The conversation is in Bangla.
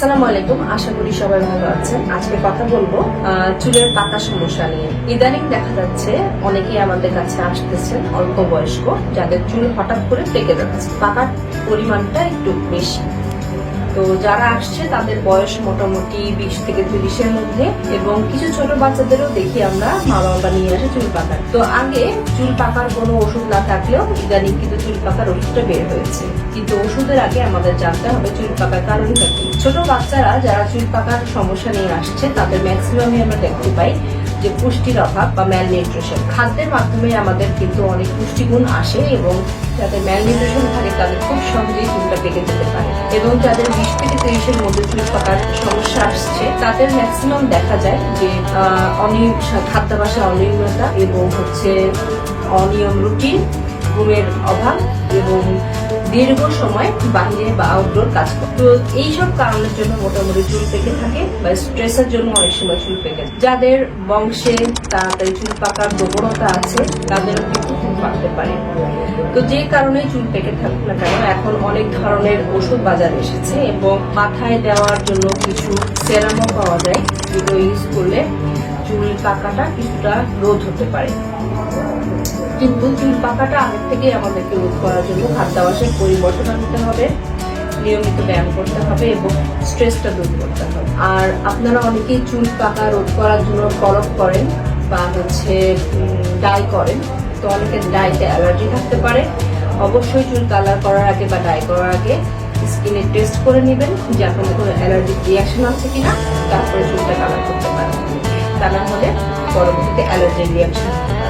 আসসালামু আলাইকুম, আশা করি সবাই ভালো আছেন। আজকে কথা বলব চুলের পাতা সমস্যা নিয়ে। ইদানিং দেখা যাচ্ছে অনেকেই আমাদের কাছে আসতেছেন, অল্প বয়স্ক, যাদের চুল হঠাৎ করে পেকে যাচ্ছে। পাকার পরিমাণটা একটু বেশি। তো যারা আসছে, তাদের বয়স মোটামুটি বিশ থেকে তিরিশের মধ্যে এবং কিছু ছোট বাচ্চাদেরও দেখি আমরা মা বাবা নিয়ে আসে চুল পাকার। তো আগে চুল পাকার কোনো ওষুধ না থাকলেও ইদানিং কিন্তু চুল পাকার ওষুধটা বের হয়েছে। কিন্তু ওষুধের আগে আমাদের জানতে হবে চুল পাকার কারণটা কি। ছোট বাচ্চারা যারা চুল পাকার সমস্যা নিয়ে আসছে, তাদের ম্যাক্সিমামই আমরা দেখতে পাই যে পুষ্টির অভাব বা ম্যালনিউট্রিশন খাদ্যের মাধ্যমে আমাদের কিন্তু অনেক পুষ্টিগুণ আসে এবং যাদের ম্যালনিউট্রিশন থাকে তাদের খুব সহজেই চুলটা পেকে যেতে পারে এবং যাদের বিশ থেকে তিরিশের মধ্যে চুল পাকার সমস্যা আসছে, তাদের ম্যাক্সিমাম দেখা যায় যে অনিয়ম, খাদ্যাভাসে অনিয়মতা এবং হচ্ছে অনিয়ম রুটিন ঘুমের অভাব এবং দীর্ঘ সময় বাইরে বা আউটডোর কাজ করে। তো এইসব কারণের জন্য মোটামুটি চুল পেকে থাকে বা স্ট্রেসের জন্য অনেক সময় চুল পেকে। যাদের বংশে তাড়াতাড়ি চুল পাকার প্রবণতা আছে তাদেরও কিন্তু চুল পাকতে পারে। তো যে কারণে চুল পেকে থাকুক না কেন, এখন অনেক ধরনের ওষুধ বাজারে এসেছে এবং মাথায় দেওয়ার জন্য কিছু সেরামও পাওয়া যায়, যেগুলো ইউজ করলে চুল পাকাটা কিছুটা রোধ হতে পারে। কিন্তু চুল পাকাটা আগের থেকে আমাদেরকে রোধ করার জন্য খাদ্যাভ্যাসের পরিবর্তন আনতে হবে, নিয়মিত ব্যায়াম করতে হবে এবং স্ট্রেসটা দূর করতে হবে। আর আপনারা অনেকেই চুল পাকা রোধ করার জন্য কলপ করেন বা হচ্ছে ডাই করেন। তো অনেকের ডাইতে অ্যালার্জি থাকতে পারে। অবশ্যই চুল কালার করার আগে বা ডাই করার আগে স্কিনে টেস্ট করে নেবেন যে আপনাদের কোনো অ্যালার্জিক রিয়াকশন আছে কিনা, তারপরে চুলটা কালার করতে পারেন। তা না হলে পরবর্তীতে অ্যালার্জিক রিয়াকশন হতে পারে।